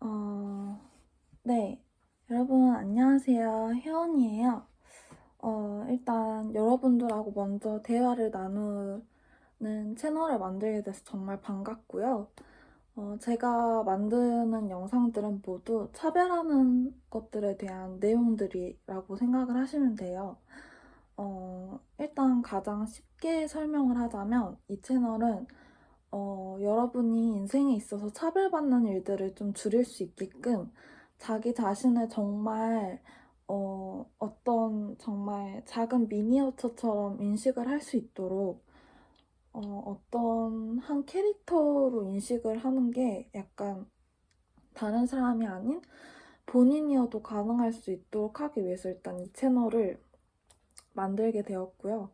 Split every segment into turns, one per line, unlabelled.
어, 네. 여러분, 안녕하세요. 혜원이에요. 어, 일단 여러분들하고 먼저 대화를 나누는 채널을 만들게 돼서 정말 반갑고요. 어, 제가 만드는 영상들은 모두 차별하는 것들에 대한 내용들이라고 생각을 하시면 돼요. 어, 일단 가장 쉽게 설명을 하자면 이 채널은 어, 여러분이 인생에 있어서 차별받는 일들을 좀 줄일 수 있게끔 자기 자신을 정말 어, 어떤 정말 작은 미니어처처럼 인식을 할 수 있도록 어, 어떤 한 캐릭터로 인식을 하는 게 약간 다른 사람이 아닌 본인이어도 가능할 수 있도록 하기 위해서 일단 이 채널을 만들게 되었고요.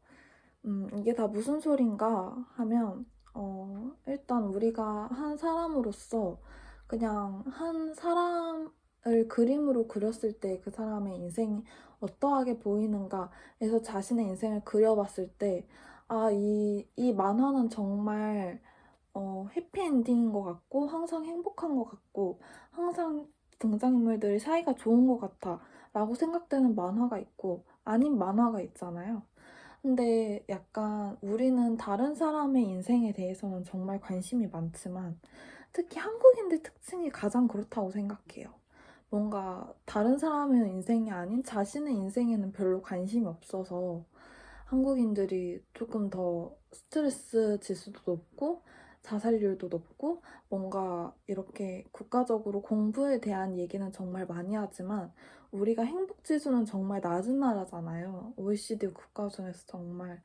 음, 이게 다 무슨 소린가 하면 어, 일단 우리가 한 사람으로서 그냥 한 사람을 그림으로 그렸을 때 그 사람의 인생이 어떠하게 보이는가에서 자신의 인생을 그려봤을 때, 아, 이, 이 만화는 정말, 어, 해피엔딩인 것 같고, 항상 행복한 것 같고, 항상 등장인물들이 사이가 좋은 것 같아. 라고 생각되는 만화가 있고, 아닌 만화가 있잖아요. 근데 약간 우리는 다른 사람의 인생에 대해서는 정말 관심이 많지만 특히 한국인들 특징이 가장 그렇다고 생각해요. 뭔가 다른 사람의 인생이 아닌 자신의 인생에는 별로 관심이 없어서 한국인들이 조금 더 스트레스 지수도 높고 자살률도 높고 뭔가 이렇게 국가적으로 공부에 대한 얘기는 정말 많이 하지만 우리가 행복 지수는 정말 낮은 나라잖아요. OECD 국가 중에서 정말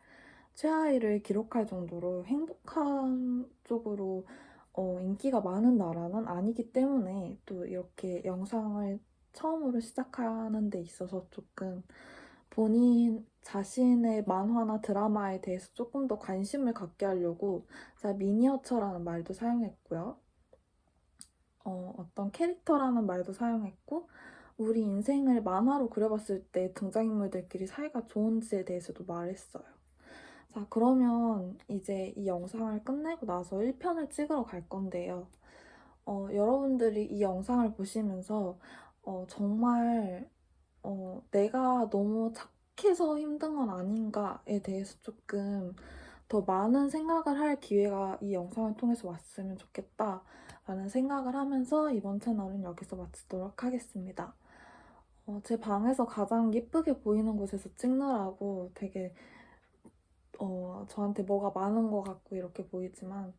최하위를 기록할 정도로 행복한 쪽으로 어, 인기가 많은 나라는 아니기 때문에 또 이렇게 영상을 처음으로 시작하는 데 있어서 조금 본인 자신의 만화나 드라마에 대해서 조금 더 관심을 갖게 하려고 제가 미니어처라는 말도 사용했고요. 어, 어떤 캐릭터라는 말도 사용했고 우리 인생을 만화로 그려봤을 때 등장인물들끼리 사이가 좋은지에 대해서도 말했어요. 자, 그러면 이제 이 영상을 끝내고 나서 1편을 찍으러 갈 건데요. 어, 여러분들이 이 영상을 보시면서 어, 정말 어, 내가 너무 착 해서 힘든 건 아닌가에 대해서 조금 더 많은 생각을 할 기회가 이 영상을 통해서 왔으면 좋겠다라는 생각을 하면서 이번 채널은 여기서 마치도록 하겠습니다. 어, 제 방에서 가장 예쁘게 보이는 곳에서 찍느라고 되게 어, 저한테 뭐가 많은 것 같고 이렇게 보이지만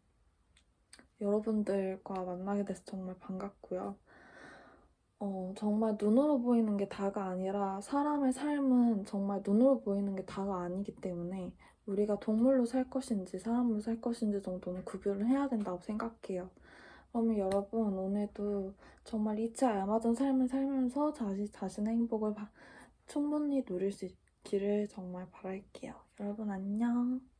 여러분들과 만나게 돼서 정말 반갑고요. 어, 정말 눈으로 보이는 게 다가 아니라 사람의 삶은 정말 눈으로 보이는 게 다가 아니기 때문에 우리가 동물로 살 것인지 사람으로 살 것인지 정도는 구별을 해야 된다고 생각해요. 그러면 여러분 오늘도 정말 이치 알맞은 삶을 살면서 자신, 자신의 행복을 바, 충분히 누릴 수 있기를 정말 바랄게요. 여러분 안녕.